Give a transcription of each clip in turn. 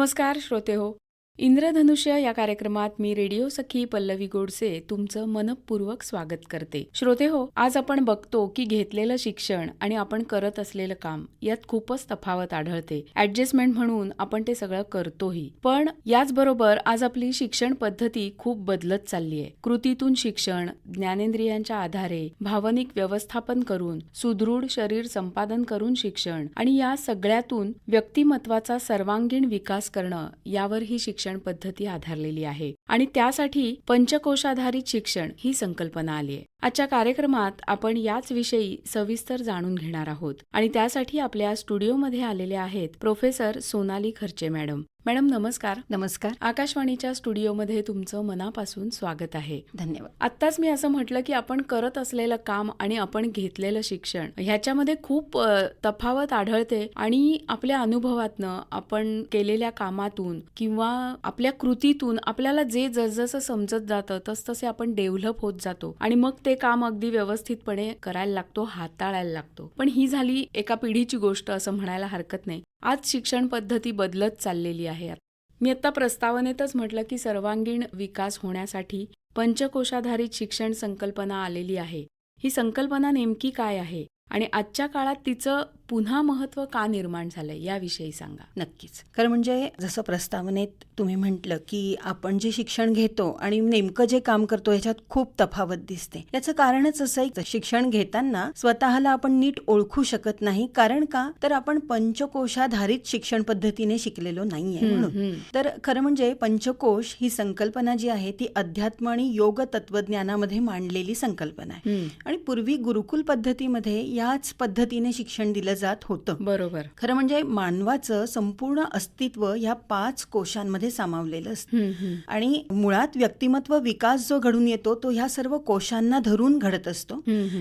नमस्कार श्रोते हो। इंद्रधनुष्य या कार्यक्रमात मी रेडिओ सखी पल्लवी गोडसे तुमचं मनपूर्वक स्वागत करते. श्रोते हो आज आपण बघतो की घेतलेलं शिक्षण आणि आपण करत असलेलं काम यात खूपच तफावत आढळते. ऍडजस्टमेंट म्हणून आपण ते सगळं करतोही. पण याचबरोबर आज आपली शिक्षण पद्धती खूप बदलत चालली आहे कृतीतून शिक्षण ज्ञानेंद्रियांच्या आधारे भावनिक व्यवस्थापन करून सुदृढ शरीर संपादन करून शिक्षण आणि या सगळ्यातून व्यक्तिमत्वाचा सर्वांगीण विकास करणं यावर ही शिक्षण पद्धती आधारलेली आहे आणि त्यासाठी पंचकोशाधारित शिक्षण ही संकल्पना आली आहे. आजच्या कार्यक्रमात आपण याच विषयी सविस्तर जाणून घेणार आहोत. आणि त्यासाठी आपल्या स्टुडिओमध्ये आलेले आहेत प्रोफेसर सोनाली खर्चे मॅडम. मॅडम नमस्कार. नमस्कार. आकाशवाणीच्या स्टुडिओमध्ये तुमचं मनापासून स्वागत आहे. धन्यवाद. आत्ताच मी असं म्हटलं की आपण करत असलेलं काम आणि आपण घेतलेलं शिक्षण ह्याच्यामध्ये खूप तफावत आढळते आणि आपल्या अनुभवातनं आपण केलेल्या कामातून किंवा आपल्या कृतीतून आपल्याला जे जसजसं समजत जातं तसतसे आपण डेव्हलप होत जातो. आणि मग ते काम अगदी व्यवस्थितपणे करायला लागतो हाताळायला लागतो. पण ही झाली एका पिढीची गोष्ट असं म्हणायला हरकत नाही. आज शिक्षण पद्धती बदलत चाललेली आहे. मी आता प्रस्तावनेतच म्हटलं की सर्वांगीण विकास होण्यासाठी पंचकोशाधारित शिक्षण संकल्पना आलेली आहे. ही संकल्पना नेमकी काय आहे? आणि आजच्या काळात तिचं पुन्हा महत्त्व का निर्माण झालंय याविषयी सांगा. नक्कीच. खरं म्हणजे जसं प्रस्तावनेत तुम्ही म्हटलं की आपण जे शिक्षण घेतो आणि नेमकं जे काम करतो ह्याच्यात खूप तफावत दिसते. याचं कारणच असं आहे शिक्षण घेताना स्वतःला आपण नीट ओळखू शकत नाही. कारण का? तर आपण पंचकोशाधारित शिक्षण पद्धतीने शिकलेलो नाहीये म्हणून. तर खरं म्हणजे पंचकोश ही संकल्पना जी आहे ती अध्यात्म आणि योग तत्वज्ञानामध्ये मांडलेली संकल्पना आहे. आणि पूर्वी गुरुकुल पद्धतीमध्ये याच पद्धतीने शिक्षण दिलं जात होतं. बरोबर. खरं म्हणजे मानवाचं संपूर्ण अस्तित्व ह्या पाच कोशांमध्ये सामावलेलं असतं. आणि मुळात व्यक्तिमत्व विकास जो घडून येतो तो ह्या सर्व कोशांना धरून घडत असतो.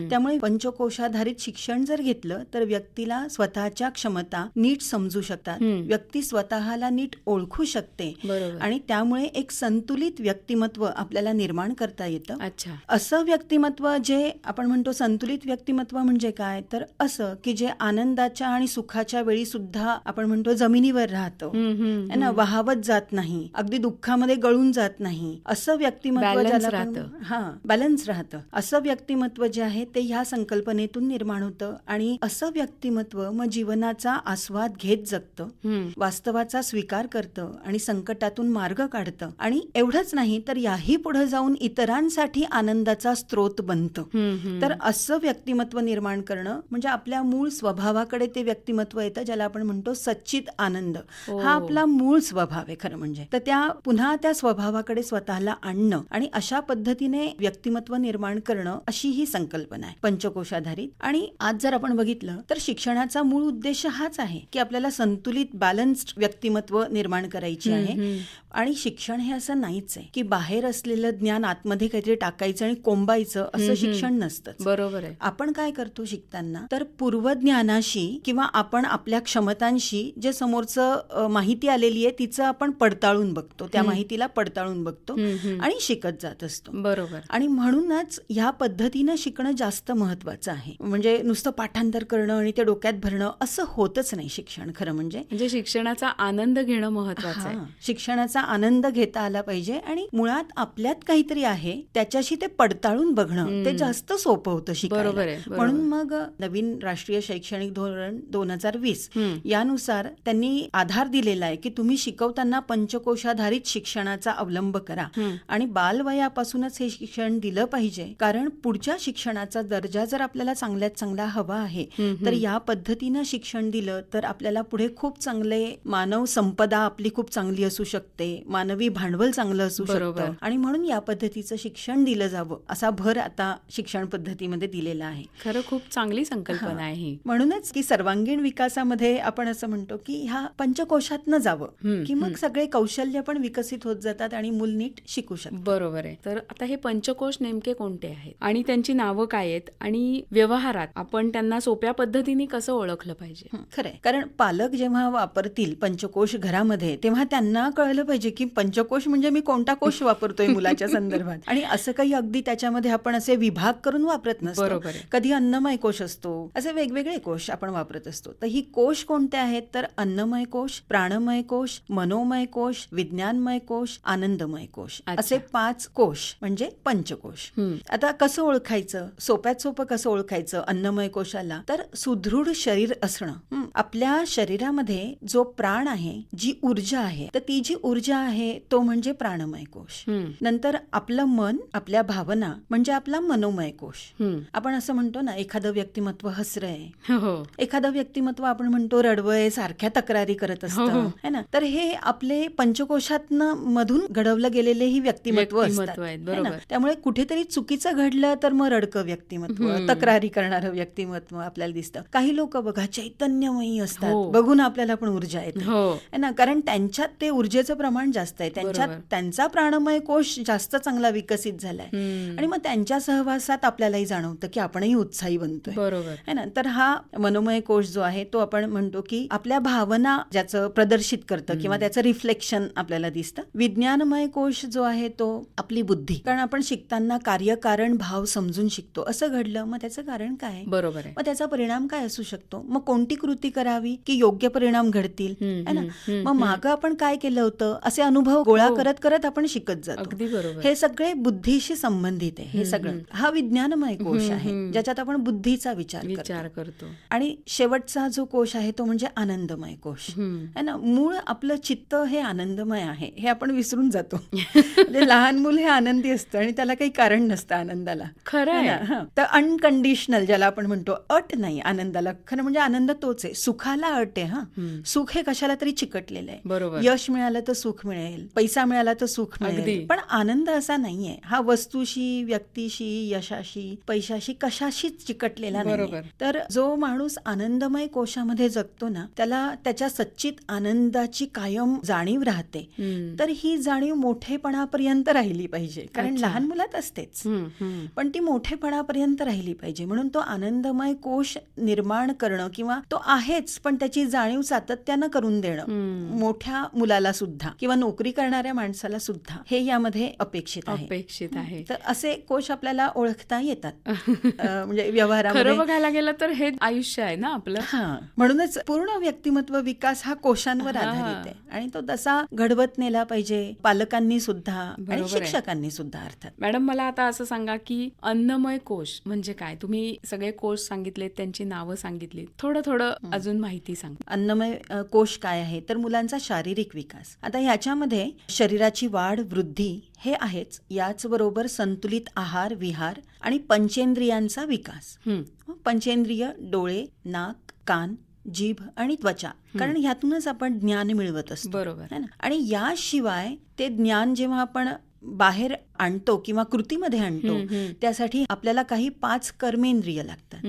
त्यामुळे पंचकोशाधारित शिक्षण जर घेतलं तर व्यक्तीला स्वतःच्या क्षमता नीट समजू शकतात. व्यक्ती स्वतःला नीट ओळखू शकते. बरोबर. आणि त्यामुळे एक संतुलित व्यक्तिमत्व आपल्याला निर्माण करता येतं. अच्छा. असं व्यक्तिमत्व जे आपण म्हणतो संतुलित व्यक्तिमत्व म्हणजे काय? तर असं की जे आनंदाच्या आणि सुखाच्या वेळी सुद्धा आपण म्हणतो जमिनीवर राहतं. है ना. वाहवत जात नाही. अगदी दुःखामध्ये गळून जात नाही. असं व्यक्तिमत्व ज्याला. हा बॅलन्स राहतं. असं व्यक्तिमत्व जे आहे ते ह्या संकल्पनेतून निर्माण होतं आणि असं व्यक्तिमत्व मग जीवनाचा आस्वाद घेत जगतं. वास्तवाचा स्वीकार करतं आणि संकटातून मार्ग काढतं. आणि एवढंच नाही तर याही पुढे जाऊन इतरांसाठी आनंदाचा स्रोत बनतं. तर असं व्यक्तिमत्व निर्माण करणं म्हणजे आपल्या मूळ स्वभावाकडे ते व्यक्तिमत्व येतं ज्याला आपण म्हणतो सच्चित आनंद हो. हा आपला मूळ स्वभाव आहे खरं म्हणजे तर त्या पुन्हा त्या स्वभावाकडे स्वतःला आणणं आणि अशा पद्धतीने व्यक्तिमत्व निर्माण करणं अशी ही संकल्पना आहे पंचकोशाधारित आणि आज जर आपण बघितलं तर शिक्षणाचा मूळ उद्देश हाच आहे की आपल्याला संतुलित बॅलन्स्ड व्यक्तिमत्व निर्माण करायची आहे. आणि शिक्षण हे असं नाहीच आहे की बाहेर असलेलं ज्ञान आतमध्ये काहीतरी टाकायचं आणि कोंबायचं असं. शिक्षण नसतं बरोबर आहे. आपण काय करतो शिकताना? तर पूर्वज्ञानाशी किंवा आपण आपल्या क्षमतांशी जे समोरचं माहिती आलेली आहे तिचं आपण पडताळून बघतो. त्या. माहितीला पडताळून बघतो. आणि शिकत जात असतो. बरोबर. आणि म्हणूनच ह्या पद्धतीनं शिकणं जास्त महत्वाचं आहे. म्हणजे नुसतं पाठांतर करणं आणि ते डोक्यात भरणं असं होतच नाही शिक्षण खरं म्हणजे. म्हणजे शिक्षणाचा आनंद घेणं महत्वाचं आहे. हा, शिक्षणाचा आनंद घेता आला पाहिजे आणि मुळात आपल्यात काहीतरी आहे त्याच्याशी ते पडताळून बघणं. ते जास्त सोपं होतं शिकायला बरोबर आहे, बरोबर. म्हणून मग नवीन राष्ट्रीय शैक्षणिक धोरण दोन हजार वीस. यानुसार त्यांनी आधार दिलेला आहे की तुम्ही शिकवताना पंचकोशाधारित शिक्षणाचा अवलंब करा. आणि बालवयापासूनच हे शिक्षण दिलं पाहिजे कारण पुढच्या शिक्षणाचा दर्जा जर आपल्याला चांगल्यात चांगला हवा आहे तर. या पद्धतीनं शिक्षण दिलं तर आपल्याला पुढे खूप चांगले मानव संपदा आपली खूप चांगली असू शकते मानवी भांडवल चांगलं असू बरोबर. शकतं आणि म्हणून या पद्धतीचं शिक्षण दिलं जावं असा भर आता शिक्षण पद्धतीमध्ये दिलेला आहे. खरं खूप चांगली संकल्पना. आहे म्हणूनच की सर्वांगीण विकासामध्ये आपण असं म्हणतो की ह्या पंचकोशातनं जावं की मग. सगळे कौशल्य पण विकसित होत जातात आणि मूल नीट शिकू शकतात. बरोबर आहे. तर आता हे पंचकोश नेमके कोणते आहेत? आणि त्यांची नावं काय आहेत? आणि व्यवहारात आपण त्यांना सोप्या पद्धतीने कसं ओळखलं पाहिजे? खरंय. कारण पालक जेव्हा वापरतील पंचकोश घरामध्ये तेव्हा त्यांना कळलं पाहिजे. पाहिजे की पंचकोश म्हणजे मी कोणता कोश वापरतोय मुलाच्या संदर्भात? आणि असं काही अगदी त्याच्यामध्ये आपण असे विभाग करून वापरत नसतो. कधी अन्नमय कोश असतो असे वेगवेगळे कोश आपण वापरत असतो. तर ही कोश कोणते आहेत? तर अन्नमय कोश प्राणमय कोश मनोमय कोश विज्ञानमय कोश आनंदमय कोश. असे पाच कोश म्हणजे पंचकोश. आता कसं ओळखायचं? सोप्यात सोपं कसं ओळखायचं अन्नमय कोशाला? तर सुदृढ शरीर असणं. आपल्या शरीरामध्ये जो प्राण आहे जी ऊर्जा आहे तर ती जी ऊर्जा आहे तो म्हणजे प्राणमय कोश. नंतर आपलं मन आपल्या भावना म्हणजे आपला मनोमय कोश. आपण असं म्हणतो ना एखादं व्यक्तिमत्व हसरंय हो एखादं व्यक्तिमत्व आपण म्हणतो रडवय सारख्या तक्रारी करत हो, असतं हो. है ना तर हे आपले पंचकोशातनं मधून घडवलं गेलेले ही व्यक्तिमत्व असतात है. त्यामुळे कुठेतरी चुकीचं घडलं तर मग रडकं व्यक्तिमत्व. तक्रारी करणारं व्यक्तिमत्व आपल्याला दिसतं काही लोक बघा चैतन्यमयी हो. असतात बघून आपल्याला पण ऊर्जा येते हो है ना कारण त्यांच्यात ते ऊर्जेचं प्रमाण जास्त आहे. त्यांच्यात. त्यांचा प्राणमय कोश जास्त चांगला विकसित झालाय. आणि मग त्यांच्या सहवासात आपल्यालाही जाणवतं की आपणही उत्साही बनतोय. बरोबर. है ना? तर हा मनोमय कोश जो आहे तो आपण म्हणतो की आपल्या भावना ज्याचं प्रदर्शित करतं किंवा त्याचं रिफ्लेक्शन आपल्याला दिसतं. विज्ञानमय कोश जो आहे तो आपली बुद्धी. कारण आपण शिकताना कार्यकारण भाव समजून शिकतो. असं घडलं मग त्याचं कारण काय? बरोबर मग त्याचा परिणाम काय असू शकतो? मग कोणती कृती करावी की योग्य परिणाम घडतील? है ना? मग मागं आपण काय केलं होतं? असे अनुभव गोळा हो. करत करत आपण शिकत जातो. अगदी बरोबर. हे सगळे बुद्धीशी संबंधित आहे हे सगळं. हा विज्ञानमय कोश आहे. ज्याच्यात आपण बुद्धीचा विचार करतो. विचार करतो. आणि शेवटचा जो कोश आहे तो म्हणजे आनंदमय कोश. हम्म. है ना? मूळ आपलं चित्त हे आनंदमय आहे हे आपण विसरून जातो. म्हणजे लहान मूल हे आनंदी असतं आणि त्याला काही कारण नसतं आनंदाला. खरं? आहे. तर अनकंडिशनल ज्याला आपण म्हणतो अट नाही आनंदाला. खरं म्हणजे आनंद तोच आहे. सुखाला अट आहे हा. सुख हे कशाला तरी चिकटलेलं आहे. बरोबर. यश मिळालं तर सुख मिळेल पैसा मिळाला तर सुख. मिळेल पण आनंद असा नाहीये हा वस्तूशी व्यक्तीशी यशाशी पैशाशी कशाशीच चिकटलेला नाही. तर जो माणूस आनंदमय कोशामध्ये जगतो ना त्याला त्याच्या सच्चित आनंदाची कायम जाणीव राहते. तर ही जाणीव मोठेपणापर्यंत राहिली पाहिजे कारण. लहान मुलात असतेच. पण ती मोठेपणापर्यंत राहिली पाहिजे म्हणून तो आनंदमय कोश निर्माण करणं किंवा तो आहेच पण त्याची जाणीव सातत्यानं करून देणं. मोठ्या मुलाला सुद्धा किंवा नोकरी करणाऱ्या माणसाला सुद्धा हे यामध्ये अपेक्षित आहे. अपेक्षित आहे. तर असे कोश आपल्याला ओळखता येतात. म्हणजे व्यवहारामध्ये बघायला गेलं तर हे आयुष्य आहे ना आपलं? हा. म्हणूनच पूर्ण व्यक्तिमत्व विकास हा कोशांवर. आधारित आहे. आणि तो तसा घडवत नेला पाहिजे पालकांनी सुद्धा आणि. शिक्षकांनी सुद्धा अर्थात. मॅडम मला आता असं सांगा की अन्नमय कोश म्हणजे काय? तुम्ही सगळे कोश सांगितलेत त्यांची नावं सांगितलीत. थोडं थोडं अजून माहिती सांग. अन्नमय कोश काय आहे? तर मुलांचा शारीरिक विकास. आता ह्याच्यामध्ये शरीराची वाढ वृद्धी हे आहेच. याचबरोबर संतुलित आहार विहार आणि पंचेंद्रियांचा विकास. हम्म. पंचेंद्रिय डोळे नाक कान जीभ आणि त्वचा. कारण ह्यातूनच आपण ज्ञान मिळवत असतो. बरोबर. है ना? आणि याशिवाय ते ज्ञान जेव्हा आपण बाहेर आणतो किंवा कृतीमध्ये आणतो. त्यासाठी आपल्याला काही पाच कर्मेंद्रिय लागतात.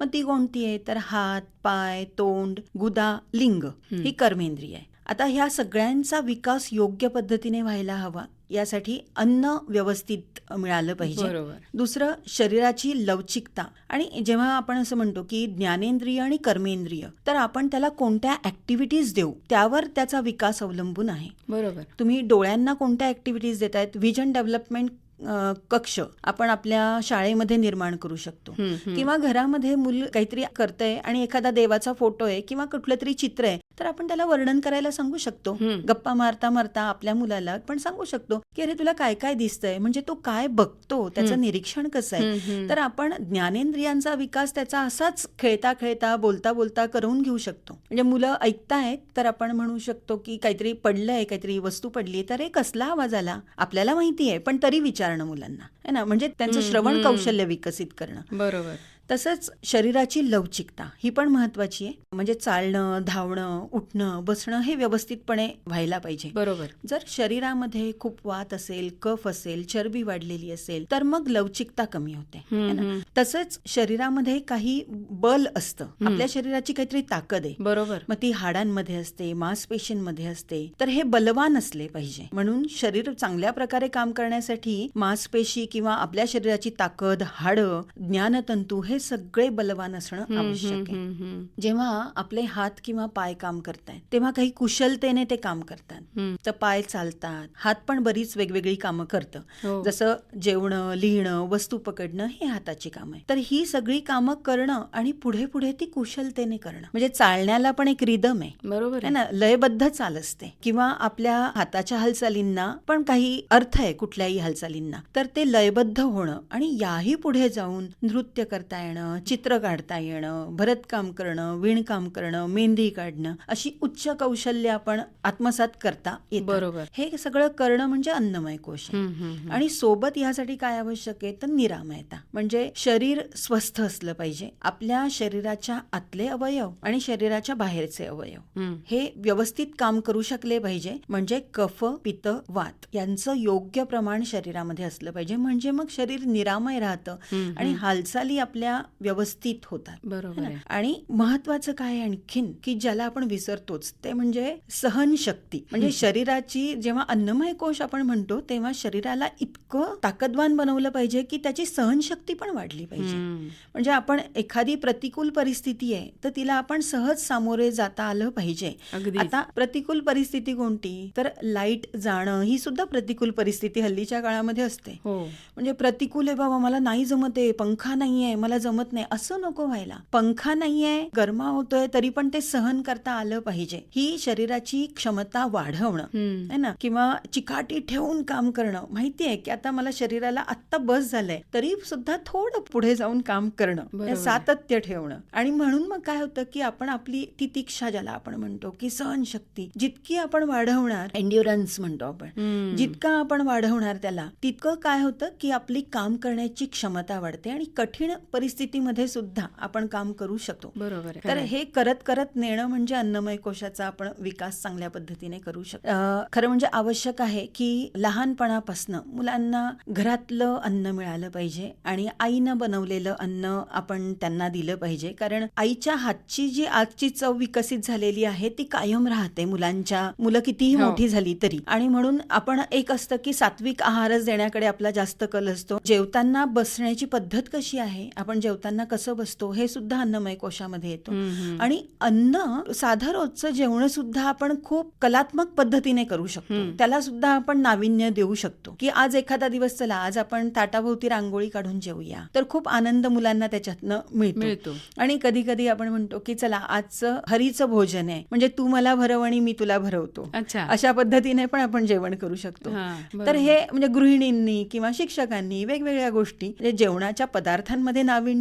मग ती कोणती आहे तर हात पाय तोंड गुदा लिंग ही. कर्मेंद्रिय आहे आता ह्या सगळ्यांचा विकास योग्य पद्धतीने व्हायला हवा यासाठी अन्न व्यवस्थित मिळालं पाहिजे. दुसरं शरीराची लवचिकता. आणि जेव्हा आपण असं म्हणतो की ज्ञानेंद्रिय आणि कर्मेंद्रिय तर आपण त्याला कोणत्या ऍक्टिव्हिटीज देऊ? त्यावर त्याचा विकास अवलंबून आहे. बरोबर. तुम्ही डोळ्यांना कोणत्या ऍक्टिव्हिटीज देत आहेत विजन डेव्हलपमेंट कक्ष आपण आपल्या शाळेमध्ये निर्माण करू शकतो. किंवा घरामध्ये मूल काहीतरी करतंय आणि एखादा देवाचा फोटो आहे किंवा कुठलं तरी चित्र आहे तर आपण त्याला वर्णन करायला सांगू शकतो. गप्पा मारता मारता आपल्या मुलाला पण सांगू शकतो की अरे तुला काय काय दिसतंय? म्हणजे तो काय बघतो? त्याचं निरीक्षण कसं आहे. तर आपण ज्ञानेंद्रियांचा विकास त्याचा असाच खेळता खेळता बोलता बोलता करून घेऊ शकतो. म्हणजे मुलं ऐकतायत तर आपण म्हणू शकतो की काहीतरी पडलंय काहीतरी वस्तू पडली तर हे कसला आवाज आला? आपल्याला माहिती आहे पण तरी विचारणं मुलांना. है ना? म्हणजे त्यांचं श्रवण. कौशल्य विकसित करणं. बरोबर. तसंच शरीराची लवचिकता ही पण महत्वाची आहे. म्हणजे चालणं धावणं उठणं बसणं हे व्यवस्थितपणे व्हायला पाहिजे. बरोबर. जर शरीरामध्ये खूप वात असेल कफ असेल चरबी वाढलेली असेल तर मग लवचिकता कमी होते. तसंच शरीरामध्ये काही बल असतं. आपल्या शरीराची काहीतरी ताकद आहे. बरोबर. मग ती हाडांमध्ये असते मांसपेशींमध्ये असते तर हे बलवान असले पाहिजे. म्हणून शरीर चांगल्या प्रकारे काम करण्यासाठी मांसपेशी किंवा आपल्या शरीराची ताकद हाडं ज्ञानतंतू हे हे सगळे बलवान असणं आवश्यक आहे. जेव्हा आपले हात किंवा पाय काम करतायत तेव्हा काही कुशलतेने ते काम करतात. तर पाय चालतात हात पण बरीच वेगवेगळी कामं करतं. हो. जसं जेवणं लिहिणं वस्तू पकडणं हे हाताची कामं आहे तर ही सगळी कामं करणं आणि पुढे पुढे ती कुशलतेने करणं. म्हणजे चालण्याला पण एक रिदम आहे. बरोबर आहे. ना? लयबद्ध चाल असते. किंवा आपल्या हाताच्या हालचालींना पण काही अर्थ आहे कुठल्याही हालचालींना. तर ते लयबद्ध होणं आणि याही पुढे जाऊन नृत्य करता येणं चित्र काढता येणं भरतकाम करणं विणकाम करणं मेहंदी काढणं अशी उच्च कौशल्य आपण आत्मसात करता येतात बरोबर. हे सगळं करणं म्हणजे अन्नमय कोश. आणि सोबत यासाठी काय आवश्यक आहे? तर निरामयता. म्हणजे शरीर स्वस्थ असलं पाहिजे. आपल्या शरीराच्या आतले अवयव आणि शरीराच्या बाहेरचे अवयव. हे व्यवस्थित काम करू शकले पाहिजे. म्हणजे कफ पित्त वात यांचं योग्य प्रमाण शरीरामध्ये असलं पाहिजे. म्हणजे मग शरीर निरामय राहतं. आणि हालचाली आपल्या व्यवस्थित होतात. बरोबर? आणि महत्वाचं काय आणखीन? की ज्याला आपण विसरतोच. ते म्हणजे सहनशक्ती. म्हणजे शरीराची जेव्हा अन्नमय कोश आपण म्हणतो तेव्हा शरीराला इतकं ताकदवान बनवलं पाहिजे की त्याची सहनशक्ती पण वाढली पाहिजे. म्हणजे आपण एखादी प्रतिकूल परिस्थिती आहे तर तिला आपण सहज सामोरे जाता आलं पाहिजे. आता प्रतिकूल परिस्थिती कोणती? तर लाइट जाणं ही सुद्धा प्रतिकूल परिस्थिती हल्लीच्या काळामध्ये असते. हो. म्हणजे प्रतिकूल आहे बाबा मला नाही जमत आहे पंखा नाहीये मला जमत नाही. असं नको व्हायला. पंखा नाहीये गरमा होतोय तरी पण ते सहन करता आलं पाहिजे. ही शरीराची क्षमता वाढवणं. है ना? किंवा चिकाटी ठेवून काम करणं. माहितीये की आता मला शरीराला आत्ता बस झालंय तरी सुद्धा थोडं पुढे जाऊन काम करणं सातत्य ठेवणं. आणि म्हणून मग काय होतं की आपण आपली तितिक्षा ज्याला आपण म्हणतो की सहनशक्ती जितकी आपण वाढवणार एन्ड्युरन्स म्हणतो आपण. जितका आपण वाढवणार त्याला तितकं काय होतं की आपली काम करण्याची क्षमता वाढते आणि कठीण परिस्थितीमध्ये सुद्धा आपण काम करू शकतो. बरोबर आहे. तर. हे करत करत नेणं म्हणजे अन्नमय कोशाचा आपण विकास चांगल्या पद्धतीने करू शकतो खरं म्हणजे आवश्यक आहे की लहानपणापासनं मुलांना घरातलं अन्न मिळालं पाहिजे आणि आईनं बनवलेलं अन्न आपण त्यांना दिलं पाहिजे. कारण आईच्या हातची जी आजची चव विकसित झालेली आहे ती कायम राहते मुलांच्या मुलं कितीही हो. मोठी झाली तरी. आणि म्हणून आपण एक असतं की सात्विक आहारच देण्याकडे आपला जास्त कल असतो. जेवताना बसण्याची पद्धत कशी आहे? आपण जेवताना कसं बसतो हे सुद्धा अन्नमय कोशामध्ये येतो. आणि अन्न साधं रोजचं जेवण सुद्धा आपण खूप कलात्मक पद्धतीने करू शकतो. त्याला सुद्धा आपण नाविन्य देऊ शकतो. की आज एखादा दिवस चला आज आपण ताटाभोवती रांगोळी काढून जेवूया तर खूप आनंद मुलांना त्याच्यातनं मिळतो. आणि कधी कधी आपण म्हणतो की चला आजचं हरीचं भोजन आहे. म्हणजे तू मला भरव आणि मी तुला भरवतो. अशा पद्धतीने पण आपण जेवण करू शकतो. तर. हे म्हणजे गृहिणींनी किंवा शिक्षकांनी वेगवेगळ्या गोष्टी म्हणजे जेवणाच्या पदार्थांमध्ये नाविन्य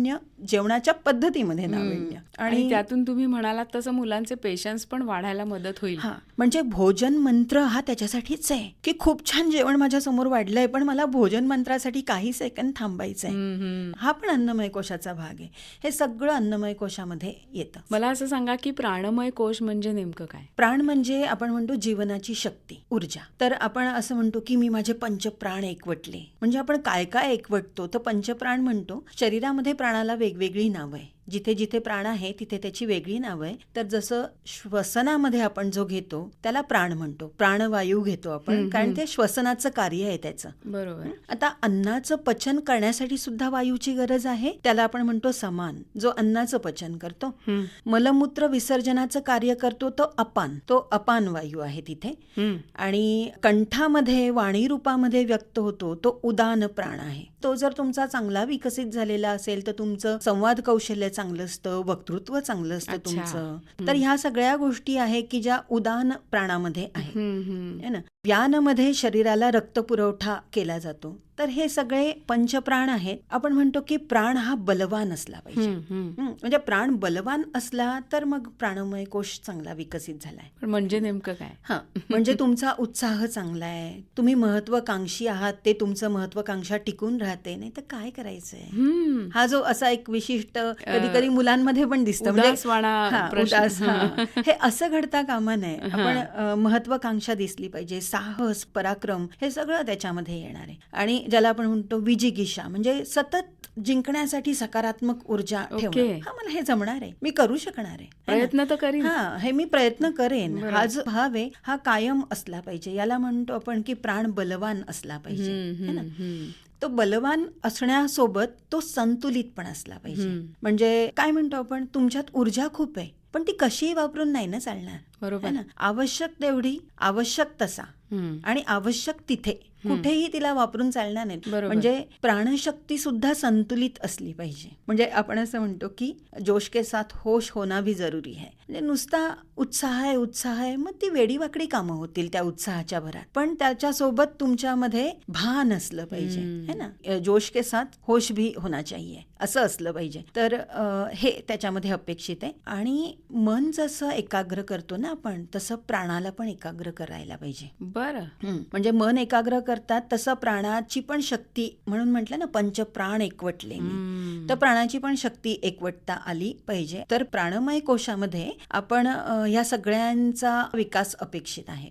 जेवणाच्या पद्धतीमध्ये नाविन्य. आणि त्यातून तुम्ही म्हणालात तसं मुलांचे पेशन्स पण वाढायला मदत होईल. म्हणजे भोजन मंत्र हा त्याच्यासाठीच आहे की खूप छान जेवण माझ्यासमोर वाढलंय पण मला भोजन मंत्रासाठी काही सेकंद थांबायचंय. हम्म. हा पण अन्नमय कोशाचा भाग आहे. हे सगळं अन्नमय कोशामध्ये येतं. मला असं सांगा की प्राणमय कोश म्हणजे नेमकं काय? प्राण म्हणजे आपण म्हणतो जीवनाची शक्ती ऊर्जा. तर आपण असं म्हणतो की मी माझे पंचप्राण एकवटले. म्हणजे आपण काय काय एकवटतो? तर पंचप्राण म्हणतो शरीरामध्ये प्राणाला वेगवेगळी नावं आहे जिथे जिथे प्राण आहे तिथे त्याची वेगळी नावं आहे. तर जसं श्वसनामध्ये आपण जो घेतो त्याला प्राण म्हणतो. प्राणवायू घेतो आपण कारण ते श्वसनाचं कार्य आहे त्याचं. बरोबर. आता अन्नाचं पचन करण्यासाठी सुद्धा वायूची गरज आहे. त्याला आपण म्हणतो समान. जो अन्नाचं पचन करतो. मलमूत्र विसर्जनाचं कार्य करतो तो अपान. तो अपान वायू आहे तिथे. आणि कंठामध्ये वाणी रूपामध्ये व्यक्त होतो तो उदान प्राण आहे. तो जर तुमचा चांगला विकसित झालेला असेल तर तुमचं संवाद कौशल्य चांगलं असतं वक्तृत्व चांगलं असतं. तुमचं. तर ह्या सगळ्या गोष्टी आहे की ज्या उदान प्राणामध्ये आहे. है ना? व्यानमध्ये शरीराला रक्तपुरवठा केला जातो. तर हे सगळे पंचप्राण आहेत. आपण म्हणतो की प्राण हा बलवान असला पाहिजे. म्हणजे प्राण बलवान असला तर मग प्राणमय कोश चांगला विकसित झालाय. म्हणजे नेमकं काय? हा म्हणजे तुमचा उत्साह चांगला आहे तुम्ही महत्वाकांक्षी आहात ते तुमचं महत्वाकांक्षा टिकून राहते. नाही तर काय करायचंय. हा जो असा एक विशिष्ट कधी कधी मुलांमध्ये पण दिसतं. म्हणजे हा, असं घडता कामा नये. आपण महत्वाकांक्षा दिसली पाहिजे. साहस पराक्रम हे सगळं त्याच्यामध्ये येणार आहे. आणि ज्याला आपण म्हणतो विजिगिषा म्हणजे सतत जिंकण्यासाठी सकारात्मक ऊर्जा. ठेवणं. हा मला हे जमणार आहे. मी करू शकणार आहे? प्रयत्न तर करीन. हा हे मी प्रयत्न करेन. हा जो भाव आहे हा कायम असला पाहिजे. याला म्हणतो आपण की प्राण बलवान असला पाहिजे. है ना. तो बलवान असण्यासोबत तो संतुलित पण असला पाहिजे. म्हणजे काय म्हणतो आपण? तुमच्यात ऊर्जा खूप आहे. पण ती कशीही वापरून नाही ना चालणार. बरोबर. ना? आवश्यक तेवढी आवश्यक तसा. आणि आवश्यक तिथे. कुठेही तिला वापरून चालणार नाही. म्हणजे प्राणशक्ती सुद्धा संतुलित असली पाहिजे. म्हणजे आपण असं म्हणतो की जोश के साथ होश होना भी जरुरी है. म्हणजे नुसता उत्साह आहे उत्साह आहे. मग ती वेडीवाकडी कामं होतील त्या उत्साहाच्या भरात. पण त्याच्यासोबत तुमच्यामध्ये भान असलं पाहिजे. है ना? जोश के साथ होश भी होना चाहिए असं असलं पाहिजे. तर हे त्याच्यामध्ये अपेक्षित आहे. आणि मन जसं एकाग्र करतो ना आपण तसं प्राणाला पण एकाग्र करायला पाहिजे. बरं. म्हणजे मन एकाग्र करतात तसं प्राणाची पण शक्ती म्हणून म्हटलं ना पंचप्राण एकवटले मी. हम्म. तर प्राणाची पण शक्ती एकवटता आली पाहिजे. तर प्राणमय कोशामध्ये आपण ह्या सगळ्यांचा विकास अपेक्षित आहे.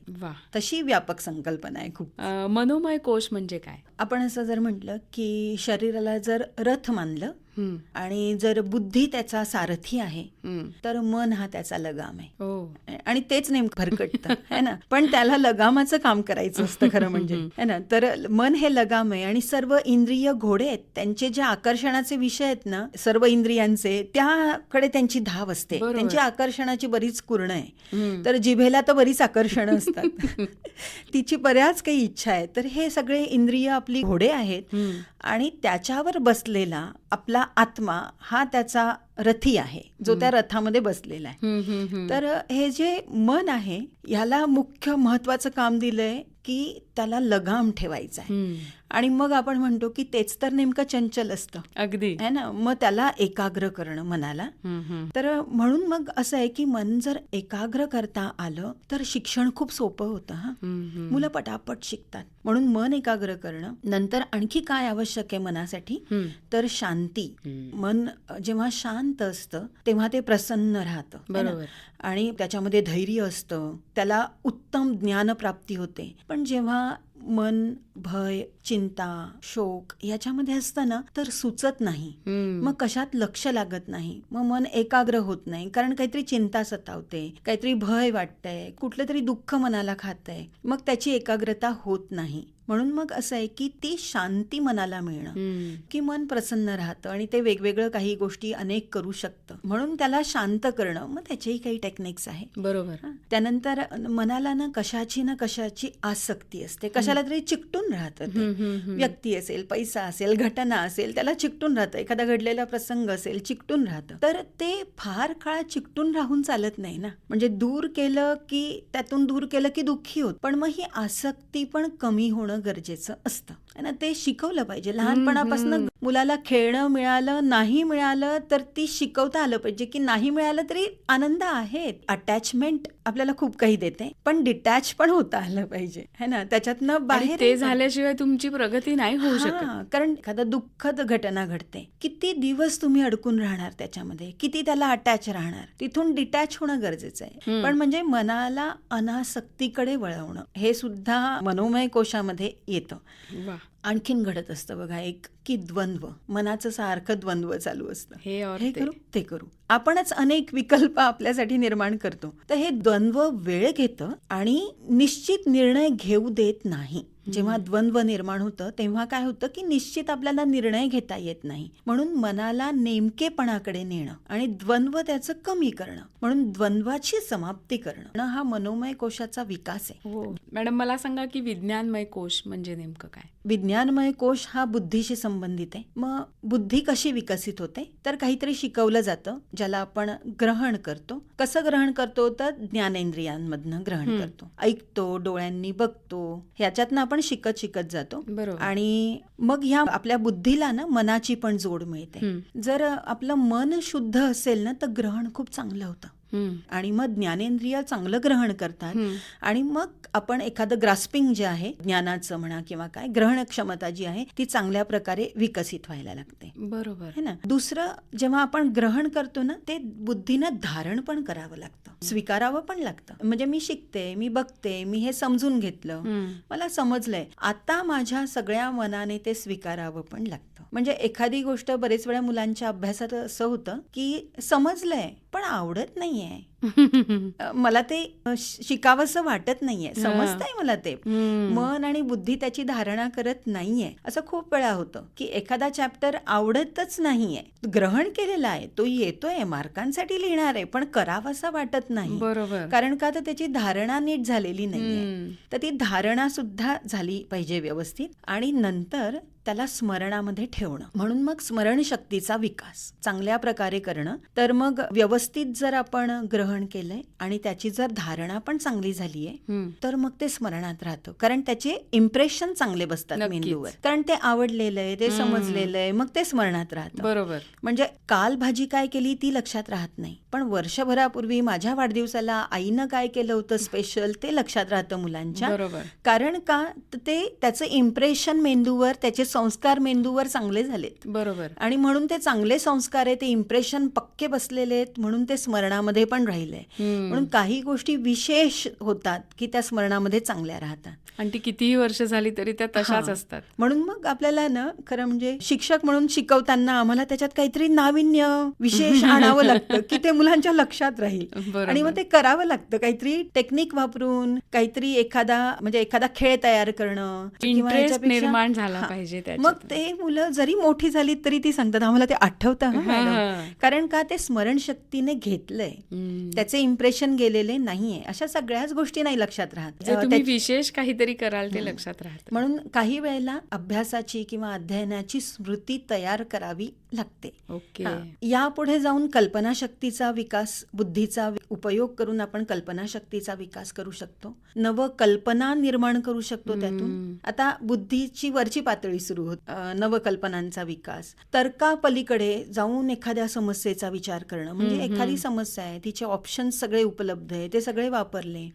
तशी व्यापक संकल्पना आहे खूप. मनोमय कोश म्हणजे काय? आपण असं जर म्हटलं की शरीराला जर रथ मानलं. आणि जर बुद्धी त्याचा सारथी आहे. तर मन हा त्याचा लगाम आहे. हो. आणि तेच नेमकं भरकटतं है ना? पण त्याला लगामाचं काम करायचं असतं खरं म्हणजे है ना? तर मन हे लगाम आहे आणि सर्व इंद्रिय घोडे आहेत. त्यांचे जे आकर्षणाचे विषय आहेत ना सर्व इंद्रियांचे त्याकडे त्यांची धाव असते. त्यांची आकर्षणाची बरीच कुर्ण आहे. तर जिभेला तर बरीच आकर्षण असतात. तिची बऱ्याच काही इच्छा आहे तर हे सगळे इंद्रिय आपली घोडे आहेत. आणि त्याच्यावर बसलेला आपला आत्मा हा त्याचा रथी आहे जो त्या रथामध्ये बसलेला आहे. तर हे जे मन आहे याला मुख्य महत्वाचं काम दिलंय की त्याला लगाम ठेवायचा आहे. आणि मग आपण म्हणतो की तेच तर नेमकं चंचल असतं. अगदी. है ना? मग त्याला एकाग्र करणं मनाला. तर म्हणून मग असं आहे की मन जर एकाग्र करता आलं तर शिक्षण खूप सोपं होतं हा. मुलं पटापट शिकतात. म्हणून मन एकाग्र करणं. नंतर आणखी काय आवश्यक आहे मनासाठी. तर शांती हम्म. मन जेव्हा शांत असतं तेव्हा ते प्रसन्न राहतं? बरोबर. आणि त्याच्यामध्ये धैर्य असतं त्याला उत्तम ज्ञानप्राप्ती होते पण जेव्हा मन भय चिंता शोक याच्यामध्ये असतं ना तर सुचत नाही. मग कशात लक्ष लागत नाही? मग मन एकाग्र होत नाही. कारण काहीतरी चिंता सतावते काहीतरी भय वाटतंय कुठलं तरी दुःख मनाला खातंय. मग त्याची एकाग्रता होत नाही. म्हणून मग असं आहे की ती शांती मनाला मिळणं. की मन प्रसन्न राहतं आणि ते वेगवेगळं काही गोष्टी अनेक करू शकतं. म्हणून त्याला शांत करणं मग त्याचेही काही टेक्निक्स आहे बरोबर. त्यानंतर मनाला ना कशाची ना कशाची आसक्ती असते. कशाला तरी चिकटून राहतं व्यक्ती असेल पैसा असेल घटना असेल त्याला चिकटून राहतं. एखादा घडलेला प्रसंग असेल चिकटून राहतं. तर ते फार काळ चिकटून राहून चालत नाही ना. म्हणजे दूर केलं की त्यातून दूर केलं की दुःखी होत. पण मग ही आसक्ती पण कमी होणं गरजेचं असतं. ना ते शिकवलं पाहिजे. लहानपणापासून मुलाला खेळणं मिळालं नाही मिळालं तर ती शिकवता आलं पाहिजे की नाही मिळालं तरी आनंद आहे. अटॅचमेंट आपल्याला खूप काही देते पण डिटॅच पण होता आलं पाहिजे. है ना? त्याच्यातनं बाहेर ते झाल्याशिवाय तुमची प्रगती नाही होऊ शकत. कारण एखादा दुःखद घटना घडते. किती दिवस तुम्ही अडकून राहणार त्याच्यामध्ये? किती त्याला अटॅच राहणार? तिथून डिटॅच होणं गरजेचं आहे. पण म्हणजे मनाला अनासक्तीकडे वळवणं हे सुद्धा मनोमय कोशामध्ये येतं. आणखीन घडत असतं बघा एक की द्वंद्व. मनाचं सारखं द्वंद्व चालू असतं. हे हे. करू ते करू. आपणच अनेक विकल्प आपल्यासाठी निर्माण करतो. तर हे द्वंद्व वेळ घेतं आणि निश्चित निर्णय घेऊ देत नाही. जेव्हा द्वंद्व निर्माण होतं तेव्हा काय होतं की निश्चित आपल्याला निर्णय घेता येत नाही. म्हणून मनाला नेमकेपणाकडे नेणं आणि द्वंद्व त्याचं कमी करणं. म्हणून द्वंद्वाची समाप्ती करणं हा मनोमय कोशाचा विकास आहे. हो. मॅडम मला सांगा की विज्ञानमय कोश म्हणजे नेमकं काय? विज्ञानमय कोश हा बुद्धीशी संबंधित आहे. मग बुद्धी कशी विकसित होते? तर काहीतरी शिकवलं जातं ज्याला आपण ग्रहण करतो. कसं ग्रहण करतो? तर ज्ञानेंद्रियांमधनं ग्रहण. करतो. ऐकतो डोळ्यांनी बघतो ह्याच्यातनं आपण शिकत शिकत जातो. बरोबर. आणि मग ह्या आपल्या बुद्धीला ना मनाची पण जोड मिळते. जर आपलं मन शुद्ध असेल ना तर ग्रहण खूप चांगलं होतं. आणि मग ज्ञानेंद्रिय चांगलं ग्रहण करतात. आणि मग आपण एखादं ग्रास्पिंग जे आहे ज्ञानाचं म्हणा किंवा काय ग्रहण क्षमता जी आहे ती चांगल्या प्रकारे विकसित व्हायला लागते. बरोबर. है ना? दुसरं जेव्हा आपण ग्रहण करतो ना ते बुद्धीनं धारण पण करावं लागतं. स्वीकारावं पण लागतं. म्हणजे मी शिकते मी बघते मी हे समजून घेतलं. मला समजलंय. आता माझ्या सगळ्या मनाने ते स्वीकारावं पण लागतं. म्हणजे एखादी गोष्ट बरेच वेळा मुलांच्या अभ्यासात असं होतं की समजलंय पण आवडत नाही आहे मला ते शिकावंसं वाटत नाहीये. समजतंय मला ते. मन आणि बुद्धी त्याची धारणा करत नाहीये. असं खूप वेळा होतं की एखादा चॅप्टर आवडतच नाहीये. ग्रहण केलेला आहे तो येतोय मार्कांसाठी लिहिणार आहे पण करावासा वाटत नाही. बरोबर. कारण का तर त्याची धारणा नीट झालेली नाहीये. हम्म. तर ती धारणा सुद्धा झाली पाहिजे व्यवस्थित आणि नंतर त्याला स्मरणामध्ये ठेवणं. म्हणून मग स्मरणशक्तीचा विकास. चांगल्या प्रकारे करणं. तर मग व्यवस्थित जर आपण ग्रहण केलंय आणि त्याची जर धारणा पण चांगली झालीय. तर मग ते स्मरणात राहतं. कारण त्याचे इम्प्रेशन चांगले बसतात. मेंदूवर. कारण ते आवडलेलं आहे ते समजलेलं आहे मग ते स्मरणात राहतं. बरोबर. म्हणजे काल भाजी काय केली ती लक्षात राहत नाही. पण वर्षभरापूर्वी माझ्या वाढदिवसाला आईनं काय केलं होतं स्पेशल ते लक्षात राहतं मुलांच्या. बरोबर. कारण का? ते त्याचं इम्प्रेशन मेंदूवर त्याचे संस्कार मेंदूवर चांगले झालेत. बरोबर. आणि म्हणून ते चांगले संस्कार आहे ते इम्प्रेशन पक्के बसलेले आहेत म्हणून ते स्मरणामध्ये पण राहिले हम्म. म्हणून काही गोष्टी विशेष होतात की त्या स्मरणामध्ये चांगल्या राहतात आणि ती कितीही वर्ष झाली तरी त्या तशाच. असतात म्हणून मग आपल्याला ना खरं म्हणजे शिक्षक म्हणून शिकवताना आम्हाला त्याच्यात काहीतरी नाविन्य विशेष आणावं लागतं की ते मुलांच्या लक्षात राहील. आणि मग ते करावं लागतं काहीतरी टेक्निक वापरून काहीतरी एखादा म्हणजे एखादा खेळ तयार करणं निर्माण झाला. पाहिजे. मग ते मुलं जरी मोठी झाली तरी ती सांगतात आम्हाला ते आठवतं. कारण का ते स्मरणशक्तीने घेतलंय. त्याचे इम्प्रेशन गेलेले नाहीये. अशा सगळ्याच गोष्टी नाही लक्षात राहत. तुम्ही विशेष काहीतरी कराल ते लक्षात राहत. म्हणून काही वेळेला अभ्यासाची किंवा अध्ययनाची स्मृती तयार करावी लागते. ओके. हा. यापुढे जाऊन कल्पनाशक्तीचा विकास बुद्धीचा उपयोग करून आपण कल्पनाशक्तीचा विकास करू शकतो. नव कल्पना निर्माण करू शकतो त्यातून. आता बुद्धीची वरची पातळी सुरू होत नवकल्पनांचा विकास. तर्कापलीकडे जाऊन एखाद्या समस्येचा विचार करणं. म्हणजे एखादी. समस्या आहे तिचे ऑप्शन सगळे उपलब्ध आहे ते सगळे वापरले.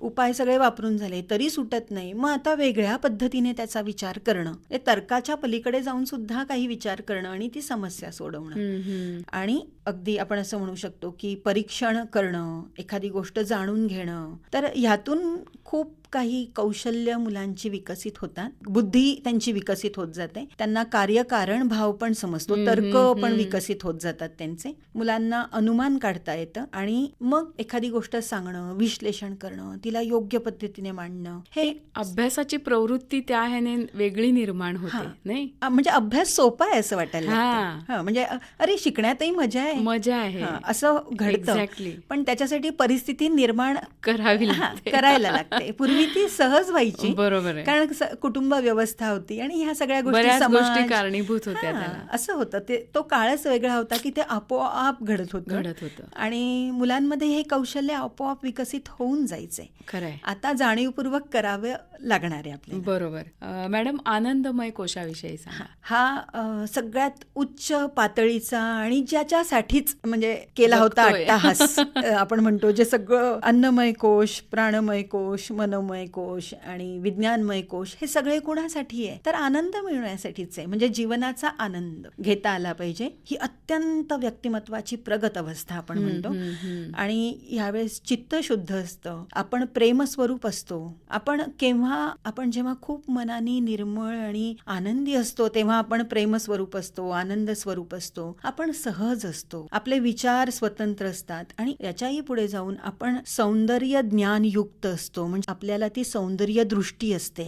उपाय सगळे वापरून झाले तरी सुटत नाही. मग आता वेगळ्या पद्धतीने त्याचा विचार करणं. हे तर्काच्या पलीकडे जाऊन सुद्धा काही विचार करणं आणि ती समस्या सोडवणं हम्म, हम्म. आणि अगदी आपण असं म्हणू शकतो की परीक्षण करणं एखादी गोष्ट जाणून घेणं तर ह्यातून खूप काही कौशल्य मुलांची विकसित होतात. बुद्धी त्यांची विकसित होत जाते. त्यांना कार्यकारण भाव पण समजतो. तर्क पण. विकसित होत जातात त्यांचे. मुलांना अनुमान काढता येतं आणि मग एखादी गोष्ट सांगणं विश्लेषण करणं तिला योग्य पद्धतीने मांडणं हे अभ्यासाची प्रवृत्ती त्या ह्याने वेगळी निर्माण होते. नाही? म्हणजे अभ्यास सोपा आहे असं वाटायला म्हणजे अरे शिकण्यातही मजा आहे. मजा आहे. असं घडतं. पण त्याच्यासाठी परिस्थिती निर्माण करावी लागते. करायला लागते. पूर्वी ती सहज व्हायची. बरोबर कारण कुटुंब व्यवस्था होती आणि ह्या सगळ्या गोष्टी गोष्टी कारणीभूत होत्या असं होतं. ते तो काळच वेगळा होता की ते आपोआप घडत होतं. घडत होतं. आणि मुलांमध्ये हे कौशल्य आपोआप विकसित होऊन जायचे. खरंय आता जाणीवपूर्वक करावे लागणार आहे आपल्याला. बरोबर. मॅडम आनंदमय कोशाविषयी हा सगळ्यात उच्च पातळीचा आणि ज्याच्यासाठीच म्हणजे केला होता. अट्टाहास आपण म्हणतो जे सगळं अन्नमय कोश प्राणमय कोश मनोमय कोश आणि विज्ञानमय कोश हे सगळे कोणासाठी आहे? तर आनंद मिळवण्यासाठीच आहे म्हणजे जीवनाचा आनंद घेता आला पाहिजे ही अत्यंत व्यक्तिमत्वाची प्रगत अवस्था आपण म्हणतो. आणि यावेळेस चित्त शुद्ध असतं. आपण प्रेमस्वरूप असतो. आपण केव्हा आपण जेव्हा खूप मनाने निर्मळ आणि आनंदी असतो तेव्हा आपण प्रेमस्वरूप असतो आनंद स्वरूप असतो. आपण सहज असतो. आपले विचार स्वतंत्र असतात. आणि याच्याही पुढे जाऊन आपण सौंदर्य ज्ञानयुक्त असतो. म्हणजे आपल्याला ती सौंदर्य दृष्टी असते.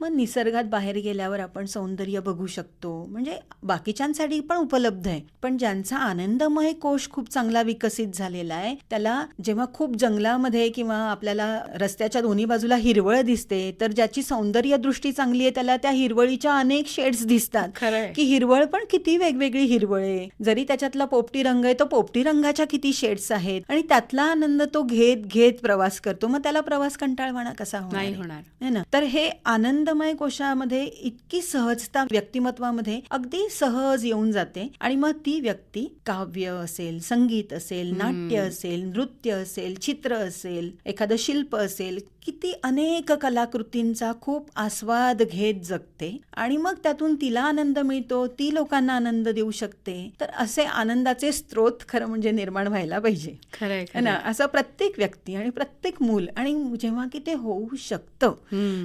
मग निसर्गात बाहेर गेल्यावर आपण सौंदर्य बघू शकतो. म्हणजे बाकीच्यांसाठी पण उपलब्ध आहे. पण ज्यांचा आनंदमय कोश खूप चांगला विकसित झालेला आहे त्याला जेव्हा खूप जंगलामध्ये किंवा आपल्याला रस्त्याच्या दोन्ही बाजूला हिरवळ दिसते तर ज्याची सौंदर्य दृष्टी चांगली आहे त्याला त्या हिरवळीच्या अनेक शेड्स दिसतात. की हिरवळ पण किती वेगवेगळी हिरवळ आहे. जरी त्याच्यातला पोपटी रंग आहे तो पोपटी रंगाच्या किती शेड्स आहेत. आणि त्यातला आनंद तो घेत घेत प्रवास करतो. मग त्याला प्रवास कंटाळवाणा कसा होणार नाही? होणार. है ना? तर हे आनंदमय कोशामध्ये इतकी सहजता व्यक्तिमत्वामध्ये अगदी सहज येऊन जाते आणि मग ती व्यक्ती काव्य असेल संगीत असेल नाट्य असेल नृत्य असेल चित्र असेल एखादं शिल्प असेल किती अनेक कलाकृतींचा खूप आस्वाद घेत जगते आणि मग त्यातून तिला आनंद मिळतो ती लोकांना आनंद देऊ शकते. तर असे आनंदाचे स्रोत खरं म्हणजे निर्माण व्हायला पाहिजे. खरंय है ना. असं प्रत्येक व्यक्ती आणि प्रत्येक मूल आणि जेव्हा की ते होऊ शकतं.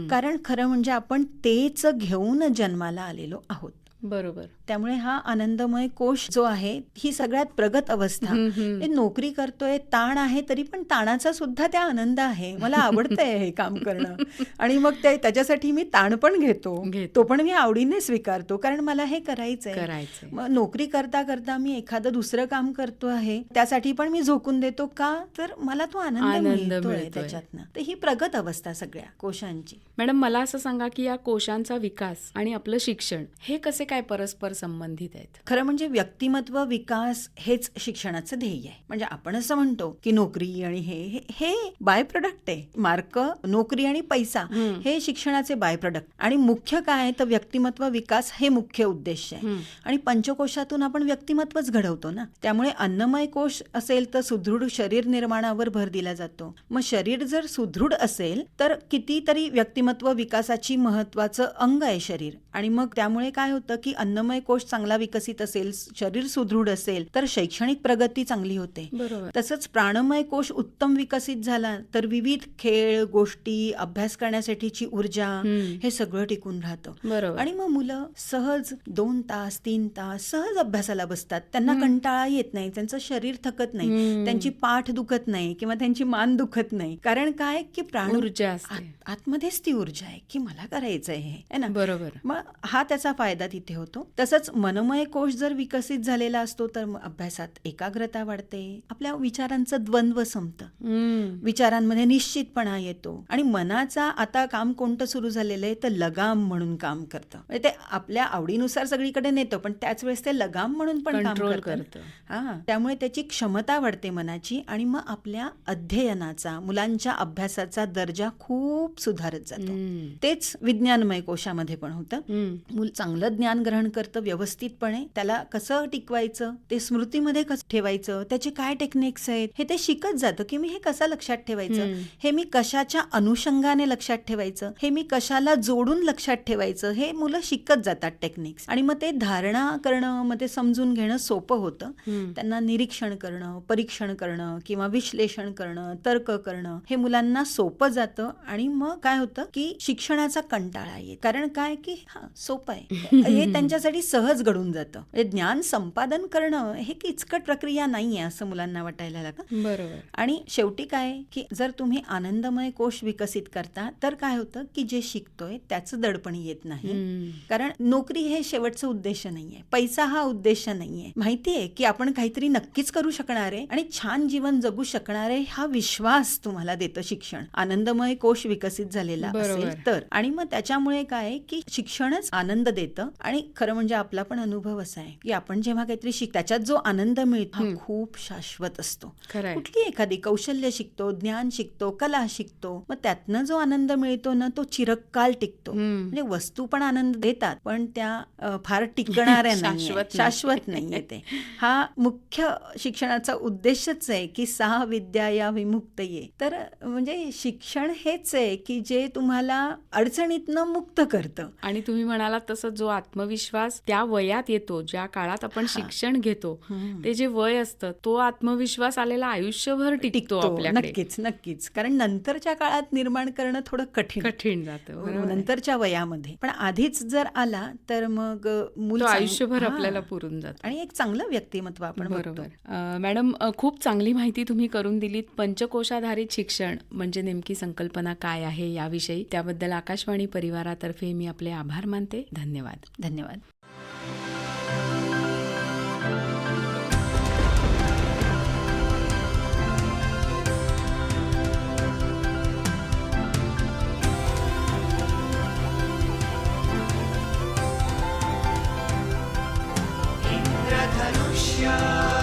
कारण खरं म्हणजे आपण तेच घेऊन जन्माला आलेलो आहोत. बरोबर. त्यामुळे हा आनंदमय कोश जो आहे ही सगळ्यात प्रगत अवस्था. हे नोकरी करतोय ताण आहे तरी पण ताणाचा सुद्धा त्या आनंद आहे. मला आवडतंय हे काम करणं. आणि मग ते त्याच्यासाठी मी ताण पण घेतो. तो पण मी आवडीने स्वीकारतो कारण मला हे करायचंय. करायचंय. मग नोकरी करता करता मी एखादं दुसरं काम करतो आहे त्यासाठी पण मी झोकून देतो का? तर मला तो आनंद मिळतोय. त्याच्यातनं. तर ही प्रगत अवस्था सगळ्या कोशांची. मॅडम मला असं सांगा की या कोशांचा विकास आणि आपलं शिक्षण हे कसे काय परस्पर संबंधित आहेत? खरं म्हणजे व्यक्तिमत्व विकास हेच शिक्षणाचं ध्येय आहे. म्हणजे आपण असं म्हणतो की नोकरी आणि हे हे- बाय प्रोडक्ट आहे. मार्क नोकरी आणि पैसा. हे शिक्षणाचे बाय प्रोडक्ट आणि मुख्य काय आहे? तर व्यक्तिमत्व विकास हे मुख्य उद्देश आहे. आणि पंचकोशातून आपण व्यक्तिमत्वच घडवतो ना. त्यामुळे अन्नमय कोश असेल तर सुदृढ शरीर निर्माणावर भर दिला जातो. मग शरीर जर सुदृढ असेल तर कितीतरी व्यक्तिमत्व विकासाची महत्वाचं अंग आहे शरीर. आणि मग त्यामुळे काय होतं की अन्नमय कोश चांगला विकसित असेल शरीर सुदृढ असेल तर शैक्षणिक प्रगती चांगली होते. तसंच प्राणमय कोश उत्तम विकसित झाला तर विविध खेळ गोष्टी अभ्यास करण्यासाठीची ऊर्जा. हे सगळं टिकून राहतं. आणि मग मुलं सहज दोन तास तीन तास सहज अभ्यासाला बसतात. त्यांना कंटाळा येत नाही त्यांचं शरीर थकत नाही. त्यांची पाठ दुखत नाही किंवा त्यांची मान दुखत नाही. कारण काय? की प्राण ऊर्जा आतमध्येच ती ऊर्जा आहे की मला करायचंय हे है ना? बरोबर. मग हा त्याचा फायदा तिथे होतो. तसंच मनमय कोश जर विकसित झालेला असतो तर अभ्यासात एकाग्रता वाढते. आपल्या विचारांचं द्वंद्व संपतं. विचारांमध्ये निश्चितपणा येतो. आणि मनाचा आता काम कोणतं सुरू झालेलं आहे तर लगाम म्हणून काम करतं. म्हणजे ते आपल्या आवडीनुसार सगळीकडे नेतं पण त्याच वेळेस ते लगाम म्हणून पण काम करतं हा. त्यामुळे त्याची क्षमता वाढते मनाची आणि मग आपल्या अध्ययनाचा मुलांच्या अभ्यासाचा दर्जा खूप सुधारत जातो. तेच विज्ञानमय कोशामध्ये पण होतं. चांगलं ज्ञान ग्रहण करतं व्यवस्थितपणे त्याला कसं टिकवायचं ते स्मृतीमध्ये कसं ठेवायचं त्याचे काय टेक्निक्स आहेत हे ते शिकत जातं की मी हे कसं लक्षात ठेवायचं. हे मी कशाच्या अनुषंगाने लक्षात ठेवायचं हे मी कशाला जोडून लक्षात ठेवायचं हे मुलं शिकत जातात टेक्निक्स आणि मग ते धारणा करणं मग ते समजून घेणं सोपं होतं. त्यांना निरीक्षण करणं परीक्षण करणं किंवा विश्लेषण करणं तर्क करणं हे मुलांना सोपं जातं. आणि मग काय होतं की शिक्षणाचा कंटाळा येत. कारण काय की हा सोपं आहे. हे त्यांच्यासाठी सहज घडून जातं. म्हणजे ज्ञान संपादन करणं हे किचकट प्रक्रिया नाहीये असं मुलांना वाटायला लागतं. बरोबर. आणि शेवटी काय की जर तुम्ही आनंदमय कोश विकसित करता तर काय होतं की जे शिकतोय त्याचं दडपण येत नाही. कारण नोकरी हे शेवटचं उद्देश नाहीये. पैसा हा उद्देश नाहीये. माहितीये की आपण काहीतरी नक्कीच करू शकणार आहे आणि छान जीवन जगू शकणार आहे हा विश्वास तुम्हाला देतं शिक्षण. आनंदमय कोश विकसित झालेला. असेल तर. आणि मग त्याच्यामुळे काय की शिक्षणच आनंद देतं आणि खरं म्हणजे आपला पण अनुभव असा आहे की आपण जेव्हा काहीतरी शिक त्याच्यात जो आनंद मिळतो. खूप शाश्वत असतो. कुठली एखादी कौशल्य शिकतो ज्ञान शिकतो कला शिकतो मग त्यातनं जो आनंद मिळतो ना तो चिरकाल टिकतो. म्हणजे वस्तू पण आनंद देतात पण त्या फार टिकणाऱ्या नाही शाश्वत नाही. शाश्वत नाहीये ते. हा मुख्य शिक्षणाचा उद्देशच आहे की सहा विद्या या विमुक्त ये. तर म्हणजे शिक्षण हेच आहे की जे तुम्हाला अडचणीतनं मुक्त करतं. आणि तुम्ही म्हणालात तसं जो आत्मविश्वास त्या वयात येतो ज्या काळात आपण. शिक्षण घेतो. ते जे वय असतं तो आत्मविश्वास आलेला आयुष्यभर टिकतो आपल्याकडे. नक्कीच नक्कीच. कारण नंतरच्या काळात निर्माण करणं थोडं कठीण. कठीण जातं. नंतरच्या वयामध्ये. पण आधीच जर आला तर मग मूल आयुष्यभर. आपल्याला पुरून जातो. आणि एक चांगलं व्यक्तिमत्व आपण बरोबर. मॅडम खूप चांगली माहिती तुम्ही करून दिलीत. पंचकोशाधारित शिक्षण म्हणजे नेमकी संकल्पना काय आहे याविषयी. त्याबद्दल आकाशवाणी परिवारातर्फे मी आपले आभार मानते. धन्यवाद धन्यवाद. धन्यवाद Yeah.